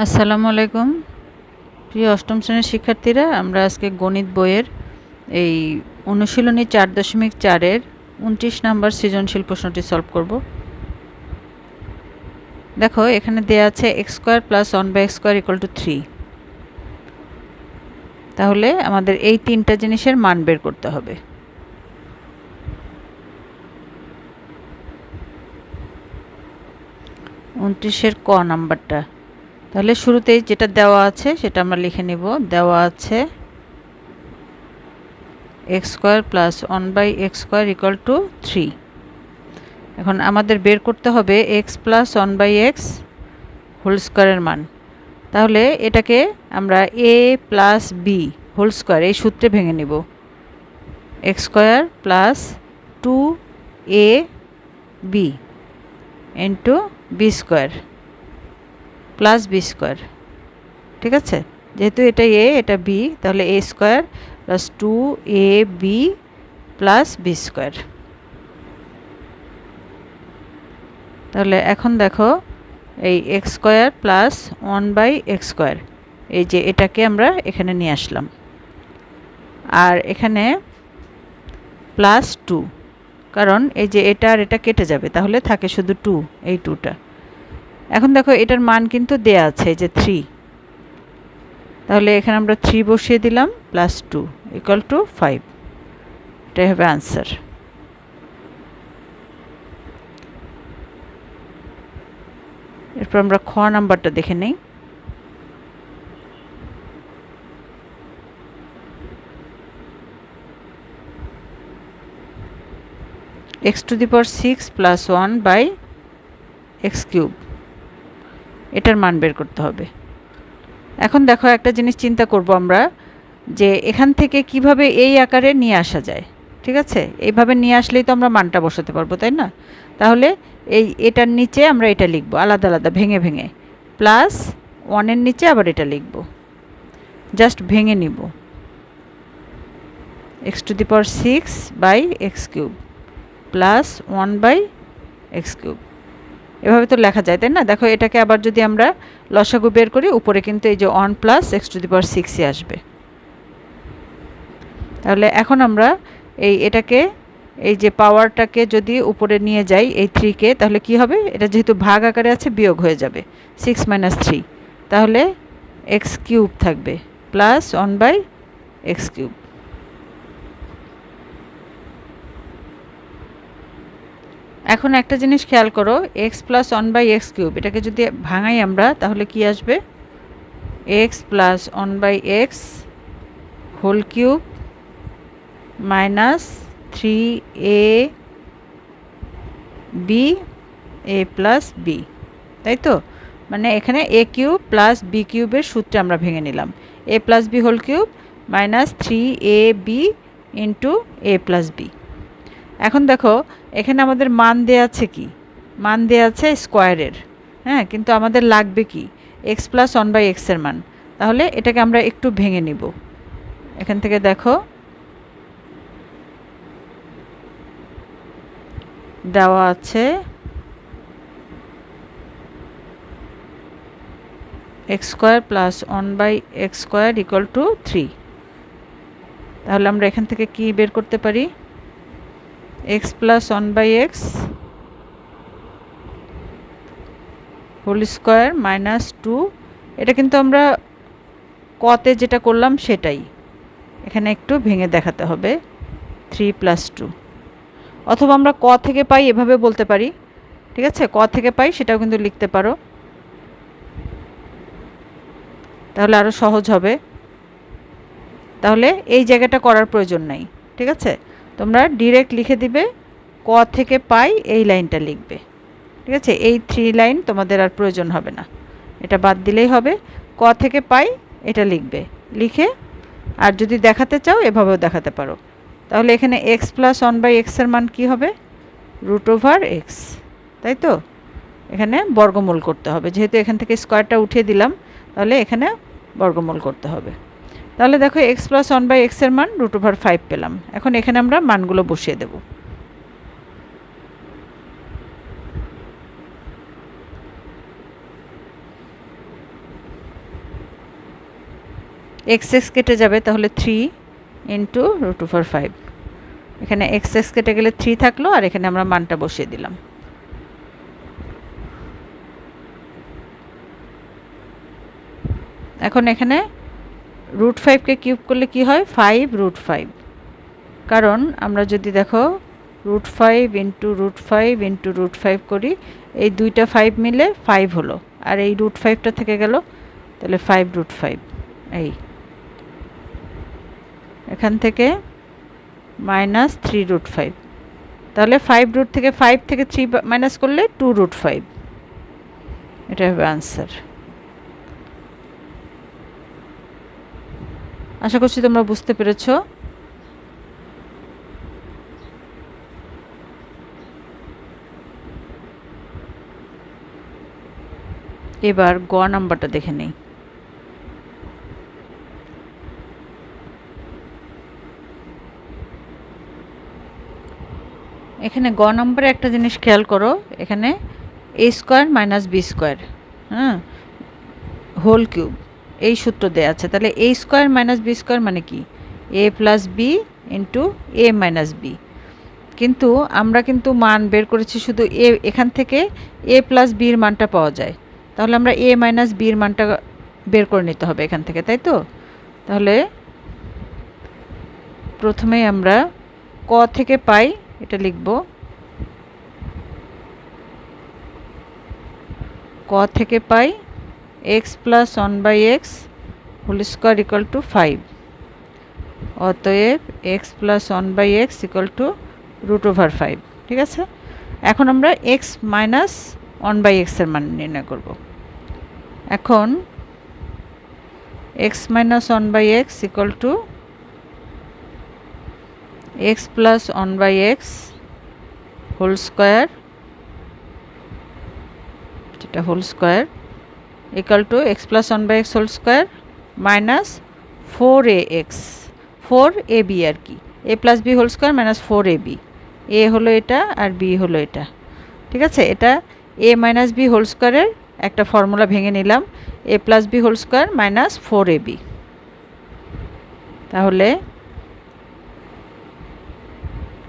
আসসালামু আলাইকুম। প্রিয় অষ্টম শ্রেণির শিক্ষার্থীরা, আমরা আজকে গণিত বইয়ের এই অনুশীলনী চার দশমিক চারের উনত্রিশ নাম্বার সৃজনশীল প্রশ্নটি সলভ করব। দেখো, এখানে দেয়া আছে x square plus one by x square equal to three. তাহলে আমাদের এই তিনটা জিনিসের মান বের করতে হবে। উনত্রিশের ক নাম্বারটা। তাহলে শুরুতেই যেটা দেওয়া আছে, সেটা আমরা লিখে নিব। দেওয়া আছে x square plus one by x square equal to three এখন আমাদের বের করতে হবে x plus one by x whole স্কোয়ারের মান। তাহলে এটাকে আমরা a plus b whole square এই সূত্রে ভেঙে নেব। X square plus two a b into b square plus b square ঠিক আছে? যেহেতু এটা এ এটা বি তাহলে a square plus two a b plus b square তাহলে এখন দেখো, এই x square plus one by x square এই যে এটাকে আমরা এখানে নিয়ে আসলাম। আর এখানে প্লাস টু কারণ এই যে এটা আর এটা কেটে যাবে, তাহলে থাকে শুধু টু এই টুটা এখন দেখো, এটার মান কিন্তু দেয়া আছে যে থ্রি তাহলে এখানে আমরা থ্রি বসিয়ে দিলাম plus two equal to five এটাই হবে আনসার এরপর আমরা খ নাম্বারটা দেখে নেই। X to the power six plus one by x cube এটার মান বের করতে হবে। এখন দেখো একটা জিনিস চিন্তা করব আমরা, যে এখান থেকে কীভাবে এই আকারে নিয়ে আসা যায়, ঠিক আছে? এইভাবে নিয়ে আসলেই তো আমরা মানটা বসাতে পারব, তাই না? তাহলে এই এটার নিচে আমরা এটা লিখব, আলাদা আলাদা, ভেঙে ভেঙে। প্লাস ওয়ানের নিচে আবার এটা লিখব। জাস্ট ভেঙে নিব। X to the power six by x cube, plus one by x cube. এভাবে তো লেখা যায়, তাই না? দেখো, এটাকে আবার যদি আমরা লসাগু বের করি, উপরে কিন্তু এই যে one plus x to the power সিক্সই আসবে। তাহলে এখন আমরা এই এটাকে, এই যে পাওয়ারটাকে যদি উপরে নিয়ে যাই, এই থ্রিকে তাহলে কি হবে? এটা যেহেতু ভাগ আকারে আছে, বিয়োগ হয়ে যাবে। সিক্স মাইনাস থ্রি তাহলে এক্স কিউব থাকবে plus one by x cube এখন একটা জিনিস খেয়াল করো x plus one by x cube এটাকে যদি ভাঙাই আমরা, তাহলে কি আসবে? X plus one by x whole cube minus three a b a plus b তাই তো? মানে এখানে এ কিউব প্লাস বি কিউবের সূত্রে আমরা ভেঙে নিলাম। A plus b whole cube minus three a b into a plus b এখন দেখো, এখানে আমাদের মান দেয়া আছে কি? মান দেয়া আছে স্কোয়ারের হ্যাঁ কিন্তু আমাদের লাগবে কি? এক্স প্লাস ওয়ান বাই এক্সের মান। তাহলে এটাকে আমরা একটু ভেঙে নিব। এখান থেকে দেখো, দেওয়া আছে x square plus one by x square equal to three তাহলে আমরা এখান থেকে কি বের করতে পারি? X plus one by x whole square minus two এটা কিন্তু আমরা কতে যেটা করলাম সেটাই। এখানে একটু ভেঙে দেখাতে হবে। থ্রি প্লাস টু অথবা আমরা ক থেকে পাই এভাবে বলতে পারি। ঠিক আছে? ক থেকে পাই সেটাও কিন্তু লিখতে পারো। তাহলে আরও সহজ হবে। তাহলে এই জায়গাটা করার প্রয়োজন নাই। ঠিক আছে? তোমরা ডিরেক্ট লিখে দিবে, ক থেকে পাই এই লাইনটা লিখবে। ঠিক আছে? এই থ্রি লাইন তোমাদের আর প্রয়োজন হবে না। এটা বাদ দিলেই হবে। ক থেকে পাই এটা লিখবে। লিখে আর যদি দেখাতে চাও, এভাবেও দেখাতে পারো। তাহলে এখানে এক্স প্লাস ওয়ান বাই এক্সের মান কী হবে? রুট ওভার এক্স তাই তো? এখানে বর্গমূল করতে হবে। যেহেতু এখান থেকে স্কোয়ারটা উঠিয়ে দিলাম, তাহলে এখানে বর্গমূল করতে হবে। তাহলে দেখো এক্স প্লাস ওয়ান বাই এক্সের মান রুট ওভার ফাইভ পেলাম। এখন এখানে আমরা মানগুলো বসিয়ে দেব। এক্স এক্স কেটে যাবে তাহলে three into root over five এখানে এক্স এক্স কেটে গেলে থ্রি থাকল আর এখানে আমরা মানটা বসিয়ে দিলাম। এখন এখানে রুট ফাইভকে কিউব করলে কি হয়? ফাইভ রুট ফাইভ কারণ আমরা যদি দেখো root five into root five into root five করি, এই দুইটা ফাইভ মিলে ফাইভ হলো। আর এই রুট ফাইভটা থেকে গেল, তাহলে ফাইভ রুট ফাইভ এই। এখান থেকে মাইনাস থ্রি রুট ফাইভ তাহলে ফাইভ রুট থেকে ফাইভ থেকে থ্রি মাইনাস করলে টু রুট ফাইভ এটা হবে আনসার আশা করছি তোমরা বুঝতে পেরেছ। এবার গ নাম্বারটা দেখে নেই। এখানে গ নম্বরে একটা জিনিস খেয়াল করো, এখানে a square minus b square হ্যাঁ? হোল কিউব এই সূত্র দেওয়া আছে। তাহলে a square minus b square মানে কি? A plus b into a minus b কিন্তু আমরা কিন্তু মান বের করেছি শুধু এ এখান থেকে এ প্লাস বির মানটা পাওয়া যায়। তাহলে আমরা এ মাইনাস বির মানটা বের করে নিতে হবে এখান থেকে, তাই তো? তাহলে প্রথমেই আমরা ক থেকে পাই, এটা লিখব। ক থেকে পাই x plus one by x whole square equal to five অতএব x plus one by x equal to root over five ঠিক আছে? এখন আমরা এক্স মাইনাস ওয়ান বাই এক্সের মান নির্ণয় করব। এখন x minus one by x equal to x plus one by x whole square যেটা whole square one by x whole square minus four a x four a b আর কি? A plus b whole square minus four a b এ হলো এটা আর B হলো এটা। ঠিক আছে? এটা এ minus B whole স্কোয়ারের একটা ফর্মুলা ভেঙে নিলাম। A plus b whole square minus four a b তাহলে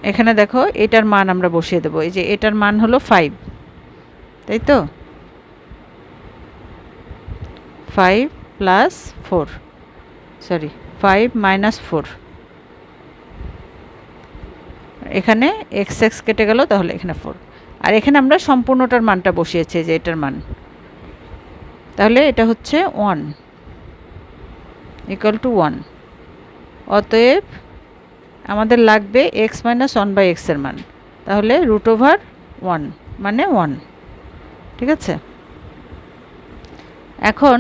এখানে দেখো এটার মান আমরা বসিয়ে দেবো। এই যে এটার মান হলো ফাইভ তাই তো? Five plus four sorry five minus four এখানে এক্স এক্স কেটে গেল, তাহলে এখানে ফোর আর এখানে আমরা সম্পূর্ণটার মানটা বসিয়েছি, যে এটার মান। তাহলে এটা হচ্ছে ওয়ান ইকুয়াল টু ওয়ান অতএব আমাদের লাগবে এক্স মাইনাস ওয়ান বাই এক্সের মান। তাহলে রুট ওভার ওয়ান মানে ওয়ান ঠিক আছে? এখন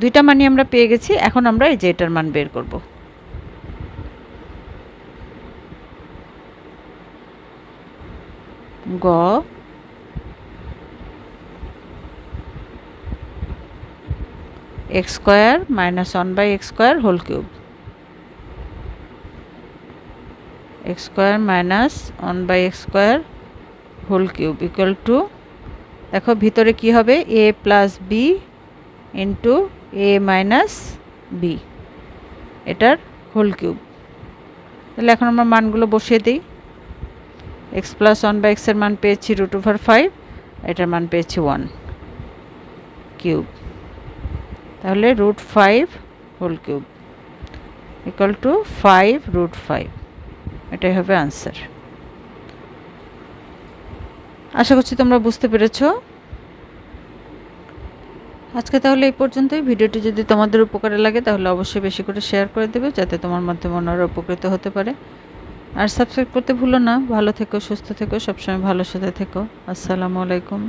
দুইটা মানই আমরা পেয়ে গেছি, এখন আমরা এই যে এটার মান বের করব। গ। X square minus one by x square whole cube x square minus one by x square whole cube equal to দেখো ভিতরে কি হবে? A plus b into a minus b এটার হোল কিউব তাহলে এখন আমরা মানগুলো বসিয়ে দিই। এক্স প্লাস ওয়ান বাই এক্সের মান পেয়েছি রুট ওভার ফাইভ এটার মান পেয়েছি ওয়ান কিউব তাহলে root five whole cube equal to five root five এটাই হবে আনসার আশা করছি তোমরা বুঝতে পেরেছ। আজকে তাহলে এই পর্যন্তই। ভিডিওটি যদি তোমাদের উপকারে লাগে, তাহলে অবশ্যই বেশি করে শেয়ার করে দেবে, যাতে তোমার মাধ্যমে অন্যরা উপকৃত হতে পারে। আর সাবস্ক্রাইব করতে ভুলো না। ভালো থেকো, সুস্থ থেকো, সবসময় ভালো সাথে থেকো। আসসালামু আলাইকুম।